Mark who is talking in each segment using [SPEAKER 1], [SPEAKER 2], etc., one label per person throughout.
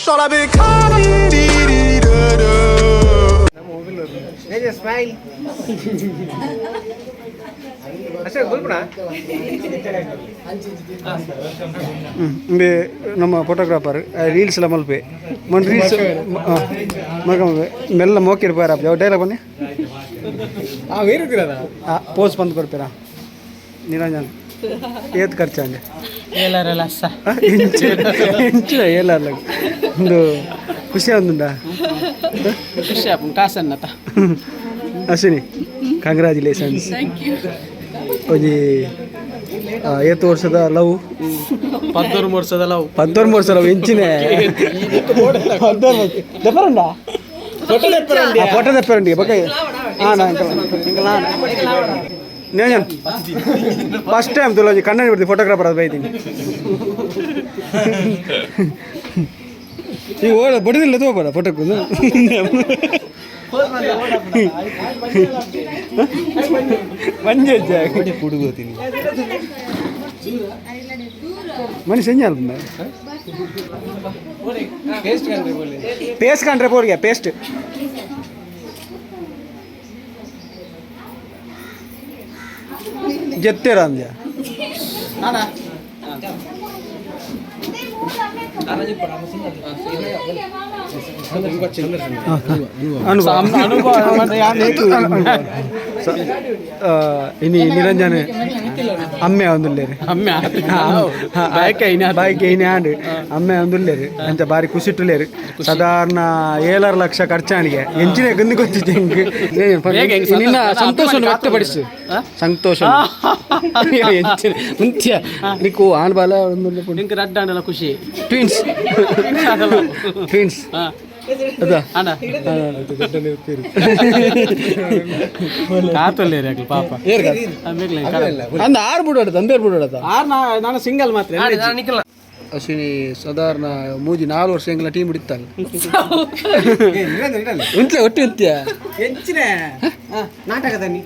[SPEAKER 1] Shall I be
[SPEAKER 2] smile ಅಷ್ಟೇ ಗುಲ್ಪಣ
[SPEAKER 3] ಇಂಬೆ ನಮ್ಮ photographer reels ಎಲ್ಲ ಮಲ್ಪೆ. ಮನ್ ರೀಲ್ಸ್ ಮಗ ಮೆಲ್ಲ ಮೋಕಿರ್ ಪಾರ ಯಾವ ಡೈಲಾಗ್ ಬನ್ನಿ?
[SPEAKER 2] ಆ ಬೇರೆ
[SPEAKER 3] ಪೋಸ್ ಬಂದು ಕೊಡ್ತೀರಾ? ನಿರಂಜನ್. ಏತ್ ಖರ್ಚ ಹಂಗೆ?
[SPEAKER 4] ಎಲ್ಲರೆಲ್ಲ
[SPEAKER 3] ಇಂಚು ಇಂಚು ಒಂದು ಖುಷಿ ಒಂದುಂಡ
[SPEAKER 4] ಖುಷಿ ಆಪುಂಡು ಕಾಸನ್ನತ.
[SPEAKER 3] ಅಶ್ವಿನಿ ಕಂಗ್ರ್ಯಾಚುಲೇಷನ್ಸ್ ಒಂಜಿ ಆ, ಏತು ವರ್ಷದ ಲವ್?
[SPEAKER 4] ಪದ್ದೂರು ವರ್ಷದ ಲವ್.
[SPEAKER 3] ಪದ್ದೊಂದು ವರ್ಷದ ಲವ್ ಇಂಚಿನೇ. ದೆಪ್ಪರಂಡ ಫೋಟೋ ದೆಪ್ಪರಂಡಿ ಬಕ ಹಾಂ నేను ఫస్ట్ టైం తులజీ కన్నని పెడితే ఫోటోగ్రాఫర్ అది బయట ಈ ಓಡ ಬಡಿದಿಲ್ಲ ತಗೋಬೋದ ಫೋಟೋಕ್ಕೂ ಮಂಜೆ ಕುಡುಗೋತೀನಿ
[SPEAKER 2] ಮನಿ ಸಂಜೆ ಅಲ್ಪ
[SPEAKER 3] ಪೇಸ್ಟ್ ಕಂಡ್ರೆ ಪೋರ್ಗೆ ಪೇಸ್ಟ್ જેતે રાંધ્યા અનુભવ ಇನಿ ನಿರಂಜನ. ಅಮ್ಮೆ ಒಂದುಲ್ಲೇರಿ.
[SPEAKER 4] ಅಮ್ಮೆ
[SPEAKER 3] ಬಾಯ್ಕೆ ಬಾಯ್ಕೆ ಇನಿ ಆಂಡ್ ಅಮ್ಮೆ ಒಂದುಲ್ಲೇರಿ. ಅಂತ ಬಾರಿ ಖುಷಿಟ್ಟುಲೇರಿ ಸಾಧಾರಣ ಏಳಾರು ಲಕ್ಷ ಖರ್ಚಾಣಿಗೆ. ಎಂಜಿನ ಗಂದು ಗೊತ್ತಿತ್ತು ಹಿಂಗೆ? ನಿನ್ನ
[SPEAKER 4] ಸಂತೋಷ-
[SPEAKER 3] ಸಂತೋಷವನ್ನು
[SPEAKER 4] ಸಂತೋಷ
[SPEAKER 3] ವ್ಯಕ್ತಪಡಿಸು. ಸಂತೋಷ. ಎಂಚಿನ ನಿಕ್ಕು ನಿಕ್ಕು ಆಣ್ಬಾಲ ಒಂದು
[SPEAKER 4] ನಿಂಗೆ ಖುಷಿ.
[SPEAKER 3] ಟ್ವಿನ್ಸ್ ಟ್ವಿನ್ಸ್
[SPEAKER 4] ಹಾ
[SPEAKER 3] ಅದ.
[SPEAKER 4] ಅಣ್ಣ. ಕಾತೊಲ್ಲೇರಿ ಆಗ್ಲಿ ಪಾಪ.
[SPEAKER 3] ಅಂದ ಆರು ಬಿಡೋಡ ಅಂಬೇರ್ ಬಿಡೋಡ
[SPEAKER 4] ಆರ್ ನಾ ನಾನು ಸಿಂಗಲ್ ಮಾತ್ರ
[SPEAKER 3] ಅಶ್ವಿನಿ ಸಾಧಾರಣ ಮೂಜಿ ನಾಲ್ಕು ವರ್ಷ ಟೀಮ್ ಹಿಡಿತಲ್ಲ ಉಂಟ್ಲೆ ಒಟ್ಟು ಇತ್ಯ
[SPEAKER 2] ಹೆಚ್ಚಿನ ನಾಟಕದ ನೀ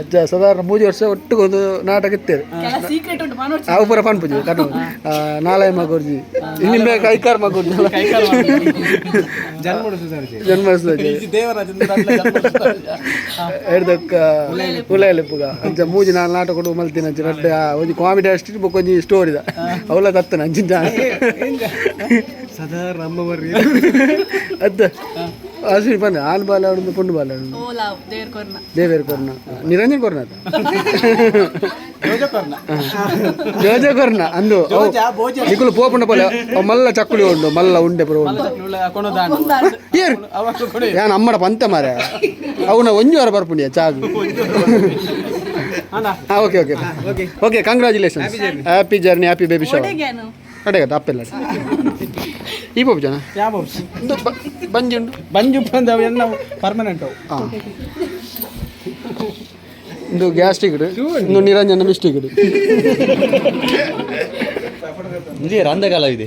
[SPEAKER 3] ಅಜ್ಜ ಸಾಧಾರಣ ಮೂಜಿ ವರ್ಷ ಒಟ್ಟಿಗೆ ಒಂದು ನಾಟಕ ಇತ್ತೇವೆ. ಅವು ಪೂರ ಪನ್ಪುಜಿ ಕಟ್ಟು ನಾಳೆ ಮಗುರ್ಜಿ. ಇನ್ನಿಂಬೆ ಕೈಕಾರ್ ಮಗುರ್ಜಿ. ಹಿಡ್ದಕ್ಕ ಉಲೆಯಲಿಪ್ಪುಗ ಅಂಚ ಮೂಜಿ ನಾಲ್ ನಾಟಕ ಕೊಡು ಮಲ್ತಿನ ಅಜ್ಜಿ. ರಡ್ಡ ಒಂಜಿ ಕಾಮಿಡಿ ಅಷ್ಟು ಬೊಕ್ಕ ಒಂಜಿ ಸ್ಟೋರಿದ ಅವಳ ತತ್ತನ ಅಂಚಿನ
[SPEAKER 2] ಸದಾ ನಮ್ಮ ಬರ್ರಿ
[SPEAKER 3] ಅದ ಅಶ್ವಿನಿ ಬನ್ನಿ. ಆನ್ ಬಾಲ ಆಡುದು ಪುಂಡು ಬಾಲ ಆಡುದು. ದೇವೇರ್ ಕೊರ್ನ. ನಿರಂಜನ್ ಕೊರ್ನ ಜೋಜ ಕೊರ್ನ. ಅಂದು. ನಿಕುಲು ಪೋಪುಂಡ ಪೋಲೆ ಮಲ್ಲ ಚಕ್ಕುಲಿ ಉಂಡು ಮಲ್ಲ ಉಂಡೆ ಪುರ ಉಂಡು. ಏರ್ ಯಾನ್ ಅಮ್ಮಡ ಪಂತ ಮಾರ ಅವನ ಒಂಜು ವಾರ ಬರ್ಪುಂಡಿಯ ಚಾಗು. Okay okay. Okay. Okay congratulation happy journey happy baby show ಅಡೆ. కదా ಅಪ್ಪೆಲ್ಲ ಈ ಬಾಬು ಜನ?
[SPEAKER 4] ಯಾವ
[SPEAKER 3] ಇದು ಬ- ಬಂಜಿ ಉಂಡು
[SPEAKER 4] ಬಂಜು ಬಂದವು ಎನ್ನ ಪರ್ಮನೆಂಟ್
[SPEAKER 3] ಹಾಂ ಇದು ಗ್ಯಾಸ್ಟ್ರಿಕ್ ಟಿಕೆಟ್ ಇನ್ನು ನಿರಂಜನ ಮಿಸ್ಟೇಕ್ ಟಿಕೆಟ್
[SPEAKER 5] ಇದೇ. ರಂಧಕಾಲ ಇದೆ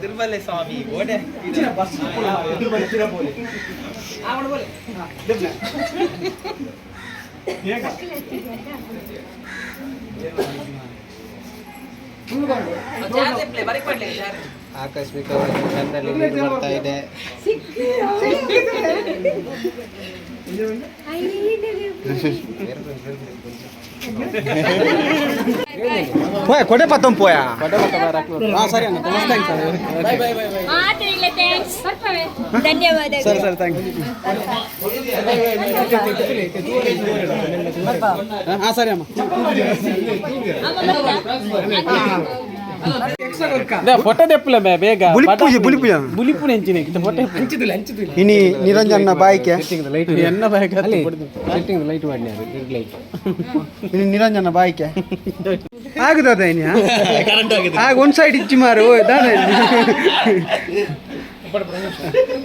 [SPEAKER 4] ತಿರುಮಲೆ ಸ್ವಾಮಿ ಓಡೆ.
[SPEAKER 2] ಆಕಸ್ಮಿಕವಾಗಿ ಕಣ್ಣಲ್ಲಿ ನೀರು ಬರ್ತಾ ಇದೆ.
[SPEAKER 4] Pues, ¿Cuál
[SPEAKER 6] es el patón?
[SPEAKER 3] Pues? ¿Cuál es el?
[SPEAKER 4] Ah, ah thank
[SPEAKER 6] you. Ah,
[SPEAKER 4] photo ತೆಪ್ಪಲ ಬೇಗ.
[SPEAKER 3] ಬುಲಿಪೂಜೆ ಬುಲಿಪೂಜೆ.
[SPEAKER 4] ಬುಲಿಪು ನೆಂಚಿನ ಫೋಟೋ ಹಂಚಿದಿಲ್ಲ ಹಂಚಿದಿಲ್ಲ
[SPEAKER 3] ಇನಿ ನಿರಂಜನ ಬಾಯ್ಕೆ
[SPEAKER 2] ಲೈಟ್
[SPEAKER 4] ಎನ್ನ ಬಾಯಕ
[SPEAKER 2] ಸೆಟ್ಟಿಂಗ್ ಲೈಟ್ ಮಾಡಿ ರೆಡ್ ಲೈಟ್
[SPEAKER 3] ಇನಿ ನಿರಂಜನ ಬಾಯ್ಕೆ ಆಗುದದ ಇನಿ ಆಗ ಒಂದ್ ಸೈಡ್ ಇಚ್ಚಿ ಮಾರು ಓ ದಾನೆ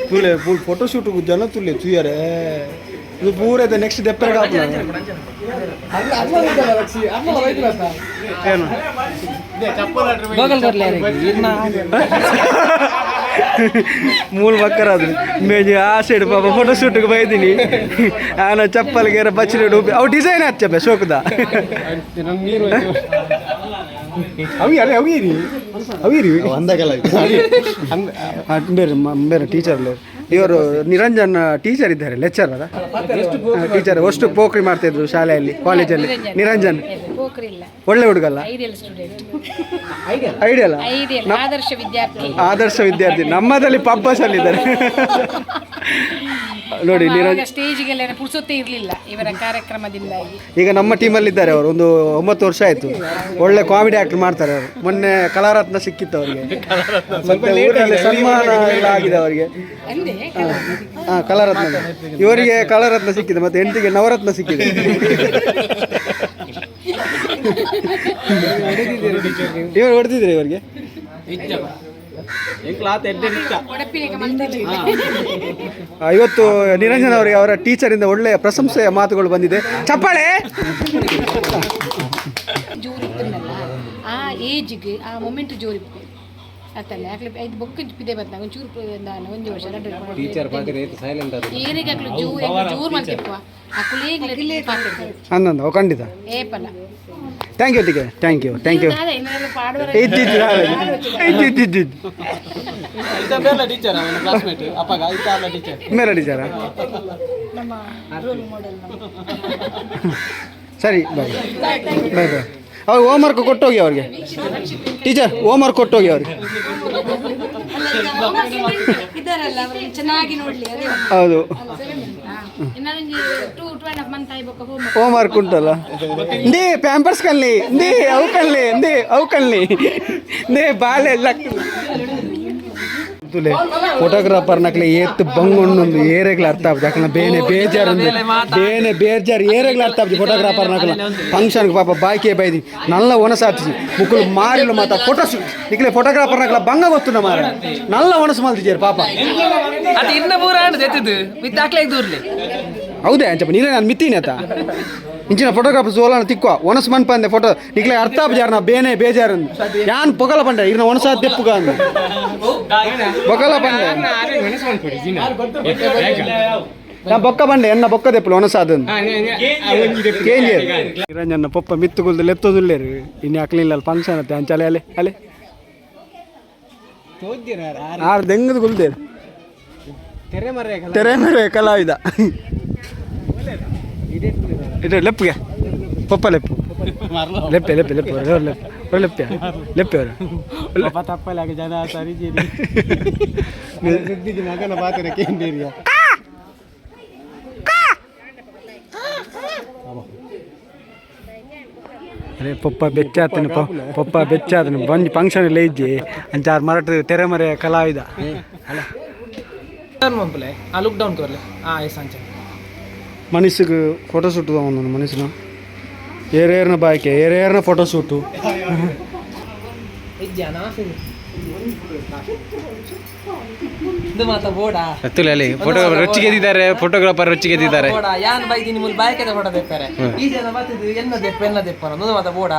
[SPEAKER 3] ತುಲೆ ಫುಲ್ ಫೋಟೋ ಶೂಟ್ ಜನ ತುಲೆ ತುಯ್ಯಾರೆ. ಇದು ಪೂರದ ನೆಕ್ಸ್ಟ್ ದೆಪ್ಪರ ಏನು
[SPEAKER 4] ಗೋಗಲ್ ಬರ್ಲಿ ಇನ್ನ
[SPEAKER 3] ಮೂಲ ಮಕ್ಕರಾದ್ರು ಮೇಜಿ ಆ ಸೈಡ್ ಪಾಪ ಫೋಟೋ ಶೂಟ್ಗೆ ಬೈದಿನಿ ಆನ ಚಪ್ಪಲ್ಗೆ ಬಚ್ಚಲಿ ಡೂಬಿ ಅವು ಡಿಸೈನ್ ಹಚ್ಚಪ್ಪ ಶೋಕದ
[SPEAKER 2] ನೀರು
[SPEAKER 3] ಅವಿ ಅರೆ ಅವಿರಿ ಅವಿರಿ
[SPEAKER 5] ಅಂದಗಲ
[SPEAKER 3] ಬೇರೆ ಮ- ಬೇರೆ ಟೀಚರ್ ಇವರು ನಿರಂಜನ್ ಟೀಚರ್ ಇದ್ದಾರೆ ಲೆಕ್ಚರ್ ಟೀಚರ್ ಅಷ್ಟು ಪೋಖ್ರಿ ಮಾಡ್ತಿದ್ರು ಶಾಲೆಯಲ್ಲಿ ಕಾಲೇಜಲ್ಲಿ ನಿರಂಜನ್. ಒಳ್ಳೆ ಹುಡುಗಲ್ಲ?
[SPEAKER 6] ಐಡಿಯಲ್ ಸ್ಟೂಡೆಂಟ್
[SPEAKER 3] ಐಡಿಯಲ್ಲ
[SPEAKER 6] ಐಡಿಯಲ್ ಆದರ್ಶ ವಿದ್ಯಾರ್ಥಿ.
[SPEAKER 3] ಆದರ್ಶ ವಿದ್ಯಾರ್ಥಿ. ನಮ್ಮದಲ್ಲಿ ಪಬ್ಬಸ್ ಅಲ್ಲಿದ್ದಾರೆ ನೋಡಿ ನಿರಂಜನ್.
[SPEAKER 6] ಸ್ಟೇಜ್ಗೆಲ್ಲ ಪುರ್ಸೊತ್ತೇ ಇರಲಿಲ್ಲ. ಇವರ ಕಾರ್ಯಕ್ರಮದಿಂದಾಗಿ
[SPEAKER 3] ಈಗ ನಮ್ಮ ಟೀಮಲ್ಲಿ ಇದ್ದಾರೆ ಅವರು. ಒಂದು ಒಂಬತ್ತು ವರ್ಷ ಆಯ್ತು. ಒಳ್ಳೆ ಕಾಮಿಡಿ ಆಕ್ಟ್ ಮಾಡ್ತಾರೆ ಅವರು. ಮೊನ್ನೆ ಕಲಾರತ್ನ ಸಿಕ್ಕಿತ್ತು ಅವರಿಗೆ. ಮತ್ತೆ ಊರಲ್ಲಿ ಸನ್ಮಾನ ಎಲ್ಲ ಆಗಿದೆ ಅವರಿಗೆ. ಹಾ ಕಲಾರತ್ನ ಇವರಿಗೆ ಕಲಾರತ್ನ ಸಿಕ್ಕಿದೆ, ಮತ್ತೆ ಹೆಂಡತಿಗೆ ನವರತ್ನ ಸಿಕ್ಕಿದೆ. ಇವರು ಹೊಡೆದಿದ್ರೆ ಇವರಿಗೆ? ಇವತ್ತು ನಿರಂಜನ್ ಅವರಿಗೆ ಅವರ ಟೀಚರಿಂದ ಒಳ್ಳೆಯ ಪ್ರಶಂಸೆಯ ಮಾತುಗಳು ಬಂದಿದೆ. ಚಪ್ಪಾಳೆ!
[SPEAKER 6] ಆ ಏಜ್ಗೆ ಆ ಮೊಮೆಂಟ್ ಜೋರಿಪ್ಪು ಅರ್ಥಲ್ಲ ಯಾಕೆ ಐದು ಬೊಕ್ಕ ಪಿದೆ ಬತ್ತ ಒಂಚೂರು ದಾನ ಒಂದು ವರ್ಷ
[SPEAKER 2] ಟೀಚರ್ ಪಾತ್ರ ಸೈಲೆಂಟ್ ಅದು.
[SPEAKER 6] ಏರಿಗೆ ಹಾಕ್ಲು ಜೂರ್ ಜೂರ್ ಮಾಡ್ತಿಪ್ಪ ಅಕ್ಕಲೇಗ್ಲೆ ಪಾತಿರ್ತಾರೆ
[SPEAKER 3] ಅಂದಂದ ಓ, ಖಂಡಿತ.
[SPEAKER 6] ಏಪಲ್ಲ
[SPEAKER 3] thank you TK thank you thank you
[SPEAKER 6] ಅದೇ ಇನ್ನೆಲ್ಲ ಪಾಡುವರ
[SPEAKER 3] ಇದ್ದಿದ್ದು ಇದ್ದಿದ್ದು.
[SPEAKER 4] ಬೇರೆ ಟೀಚರ್ ಅವನ ಕ್ಲಾಸ್ಮೇಟ್ ಅಪ್ಪಗ ಇತ್ತ ಅಲ್ಲ ಟೀಚರ್
[SPEAKER 3] ಮೇಲೆ ಟೀಚರ
[SPEAKER 6] ನಮ್ಮ ರೋಲ್ ಮಾಡೆಲ್
[SPEAKER 3] ಸರಿ ಬಾಯ್ ಬಾಯ್ ಬಾಯ್ ಅವ್ರು ಹೋಮ್ ವರ್ಕ್ ಕೊಟ್ಟೋಗಿ ಅವ್ರಿಗೆ. ಟೀಚರ್ ಹೋಮ್ ವರ್ಕ್ ಕೊಟ್ಟೋಗಿ ಅವ್ರಿಗೆ.
[SPEAKER 6] ಇದ್ದಾರಲ್ಲ ಅವ್ರಿಗೆ ಚೆನ್ನಾಗಿ ನೋಡ್ಲಿ
[SPEAKER 3] ಹೌದು.
[SPEAKER 6] ಹೋಮ್
[SPEAKER 3] ವರ್ಕ್ ಉಂಟಲ್ಲ ದೇ ಪ್ಯಾಂಪರ್ಸ್ ಕಲ್ಲಿ ದೇ ಅವು ಕಲ್ಲಿ ದೇ ಅವು ಕಲ್ಲಿ ದೇ ಬಾಲೆ ಎಲ್ಲ ತುಲೆ ಫೋಟೋಗ್ರಾಫರ್ ನಕ್ಲೆ ಏತ್ ಬಂಗೊಂಡು ಏರೆಗ್ಲ ಅರ್ಥ ಆಗ್ತದೆ ಯಾಕಂದ್ರೆ ಬೇನೆ ಬೇಜಾರು ಬೇನೆ ಬೇಜಾರು ಏರೆಗ್ಲ ಅರ್ಥ ಆಗ್ತದೆ ಫೋಟೋಗ್ರಾಫರ್ ನಕ್ಲ. ಫಂಕ್ಷನ್ಗೆ ಪಾಪ ಬಾಯ್ಕೆ ಬೈದಿ. ನಲ್ಲ ಒಣಸಾತಿಸಿ ಮುಕ್ಕಳು ಮಾರಿಲ್ಲ ಮಾತ. ಫೋಟೋಸ್ ನಿಕ್ಲೆ ಫೋಟೋಗ್ರಾಫರ್ ನಕ್ಲ ಬಂಗ ಗೊತ್ತು ಮಾರ ನಲ್ಲ ಒಣಸು ಮಲ್ತಿದ್ದೀರಿ ಪಾಪ.
[SPEAKER 4] ಅದು ಇನ್ನ ಪೂರ
[SPEAKER 3] ಹೌದೇ ಅಂಚಪ್ಪ ನೀನೇ ನಾನು ಮಿತ್ತೀನಿ ಆತ ಇಂಚಿನ ಫೋಟೋಗ್ರಾಫರ್ ಸೋಲಾನ ತಿಕ್ಕುವ. ಒನಸ್ ಮನ್ ಪಂದೆ ಫೋಟೋ ನಿಕ್ಲೆ ಅರ್ಥ ಬಜಾರ್ ನಾ ಬೇನೆ ಬೇಜಾರು ಯಾನ್ ಪೊಗಲ ಪಂಡೆ? ಇರ್ನ ಒಣಸ ತೆಪ್ಪುಗ ಅಂದ. ಪೊಗಲ ಪಂಡೆ. ನಾ ಬೊಕ್ಕ ಬಂಡೆ ಎನ್ನ ಬೊಕ್ಕ ದೆಪ್ಪಲು ಒಣಸ ಅದನ್ನು ಕೇಂಜಿ ನಿರಂಜನ ಪೊಪ್ಪ ಮಿತ್ತುಗುಲ್ದು ಲೆತ್ತೋದುಲ್ಲೇರು. ಇನ್ನು ಹಾಕ್ಲಿಲ್ಲ ಫಂಕ್ಷನ್ ಅತ್ತೆ ಅಂಚಲೆ ಅಲೆ ಅಲೆ. ಆರು ದೆಂಗದ ಗುಲ್ದೇರು.
[SPEAKER 2] ತೆರೆ ಮರೆ
[SPEAKER 3] ತೆರೆ ಮರೆ ಕಲಾವಿದ. ಇದು ಲೆಪ್ಪಿಗೆ ಪಪ್ಪ ಲೆಪ್ಪು ಲೆಪ್ಪೆ ಲೆಪ್ಪೆ ಲೆಪ್ಪೆ ಅವ್ರು ಲೆಪ್ಪೆ ಅವ್ರು ಲೆಪ್ಪೆ ಲೆಪ್ಪೆ ಅವರು
[SPEAKER 2] ತಪ್ಪಲಾಗ ಜನ ಸರಿಜೀರಿ ಮಗನ ಪಾತ್ರ ಕೇಂದ್ರೀಯ
[SPEAKER 3] ಅರೆ ಪಪ್ಪ ಬೆಚ್ಚಾತನು ಪಪ್ಪ ಬೆಚ್ಚಾತನು ಬಂದು ಫಂಕ್ಷನ್ ಎಲ್ಲ ಇಜ್ಜಿ ಅಂಚಾರು ಮರಾಠ ತೆರೆ ಮರೆ ಕಲಾವಿದ
[SPEAKER 4] ಮಂಪಲೆ ಆ ಲುಕ್ ಡೌನ್ ಕೊರ್ಲೆ ಆ ಎಸ್ ಅಂಚೆ
[SPEAKER 3] ಮನುಷ್ಯಗೆ ಫೋಟೋ ಶೂಟ್ ತಗೊಂಡು ನನ್ನ ಮನಸ್ಸಿನ. ಏರೇರ್ನ ಬಾಯ್ಕೆ ಏರೇರ್ನ ಫೋಟೋ ಶೂಟು
[SPEAKER 4] ಇದ್ಯಾನ ಇದು ಮಾತ ಬೋಡಾ
[SPEAKER 2] ಅಲ್ಲಿ ಫೋಟೋಗ್ರಾಫರ್ ರೊಚ್ಚಿಗೆದ್ದಿದ್ದಾರೆ ಫೋಟೋಗ್ರಾಫರ್ ರೊಚ್ಚಿಗೆದ್ದಿದ್ದಾರೆ
[SPEAKER 4] ಬೋಡ ಯಾನ್ ಫೋಟೋ ತೆಪ್ಪಾರೆ ಈ ಜನ ಬರ್ತಿದ್ದು ಎನ್ನ ದೆಪ್ಪ ಎನ್ನ ದೆಪ್ಪ ಅನ್ನೋದು ಮಾತ ಬೋಡ